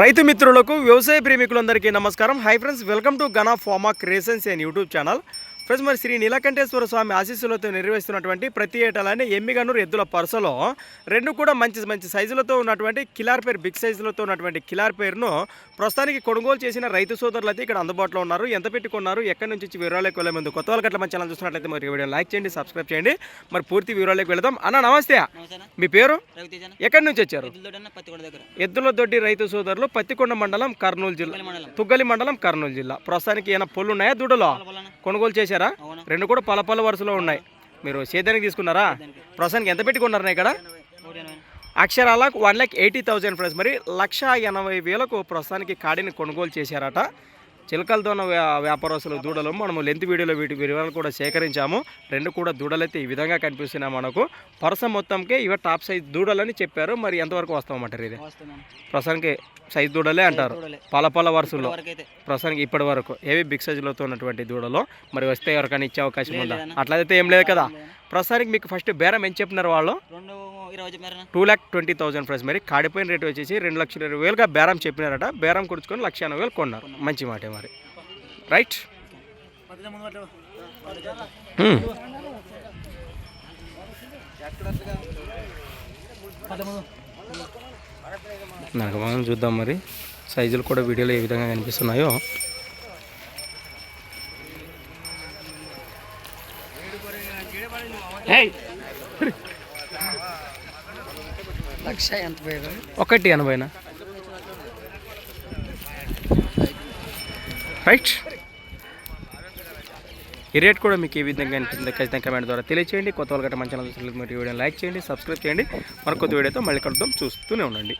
రైతు మిత్రులకు వ్యవసాయ ప్రేమికులందరికీ నమస్కారం. Hi friends welcome to Gana farmer creations and YouTube channel friends మరి శ్రీ నీలకంఠేశ్వర స్వామి ఆశీస్సులతో నిర్వహిస్తున్నటువంటి ప్రతి ఏటాలని ఎమ్మిగనూరు ఎద్దుల పరసలో. రెండు కూడా మంచి మంచి సైజులతో ఉన్నటువంటి కిలార్ పేరు బిగ్ సైజులతో ఉన్నటువంటి కిలార్ పేరును ప్రస్తుతానికి కొనుగోలు చేసిన రైతు సోదరులు అయితే ఇక్కడ అందుబాటులో ఉన్నారు. ఎంత పెట్టుకున్నారు ఎక్కడి నుంచి వచ్చి వివరాలకు వెళ్ళే ముందు కొత్త వాళ్ళకి మన ఛానల్ చూస్తున్నట్లయితే మరి వీడియో లైక్ చేయండి సబ్స్క్రైబ్ చేయండి. మరి పూర్తి వివరాలకు వెళదాం. అన్న నమస్తే. మీ పేరు? ఎక్కడి నుంచి వచ్చారు? ఎద్దుల దొడ్డి రైతు సోదరులు పత్తికొండ మండలం కర్నూలు జిల్లా. తుగ్గలి మండలం. కర్నూలు జిల్లా. ప్రస్తుతానికి ఏమైనా పొల్లు ఉన్నాయా దూడలో కొనుగోలు చేశారా? అవునా. రెండు కూడా పల పల వరుసలో ఉన్నాయి. మీరు సేద్యానికి తీసుకున్నారా? ప్రస్తుతానికి ఎంత పెట్టుకున్నారా ఇక్కడ? అక్షరాల one lakh eighty thousand price మరి లక్ష ఎనభై వేలకు ప్రస్తుతానికి కాడిని కొనుగోలు చేశారట. చిలకలతోన వ్యా వ్యాపారస్తులు దూడలు మనము లెంత్ వీడియోలో వీటి వివరాలు కూడా సేకరించాము. రెండు కూడా దూడలైతే ఈ విధంగా కనిపిస్తున్నాయి మనకు. పరస మొత్తంకే ఇవ టాప్ సైజ్ దూడలని చెప్పారు. మరి ఎంతవరకు వస్తామంటారు ఇది? ప్రస్తుతానికి సైజ్ దూడలే అంటారు. పల పల వరుసలో. ప్రస్తుతానికి ఇప్పటి వరకు ఏవి బిగ్ సైజులతో ఉన్నటువంటి దూడలో? మరి వస్తే ఎవరికైనా ఇచ్చే అవకాశం ఉందా. అట్లయితే ఏం లేదు కదా. ప్రస్తుతానికి మీకు ఫస్ట్ బేరం ఏం చెప్పినారు వాళ్ళు? Two lakh twenty thousand price మరి కాడిపోయిన రేట్ వచ్చేసి రెండు లక్షల ఇరవై వేలుగా బేరం చెప్పినారట. బేరం కుడుచుకొని లక్ష ఎనభై వేలు కొన్నారు. మంచి మాట మరి. రైట్ హ్మ్. నాకు మనం చూద్దాం మరి. సైజులు కూడా వీడియోలో ఏ విధంగా కనిపిస్తున్నాయో. లక్ష ఎంత ఒకటి ఎనభైనా? రైట్ ఈ రేట్ కూడా మీకు ఏ విధంగా అనిపిస్తుంది ఖచ్చితంగా కమెంట్ ద్వారా తెలియచేయండి. కొత్త వాళ్ళకి మంచి ఛానల్ మీరు వీడియో లైక్ చేయండి సబ్స్క్రైబ్ చేయండి. మరొక కొత్త వీడియోతో మళ్ళీ కలుద్దాం. చూస్తూనే ఉండండి.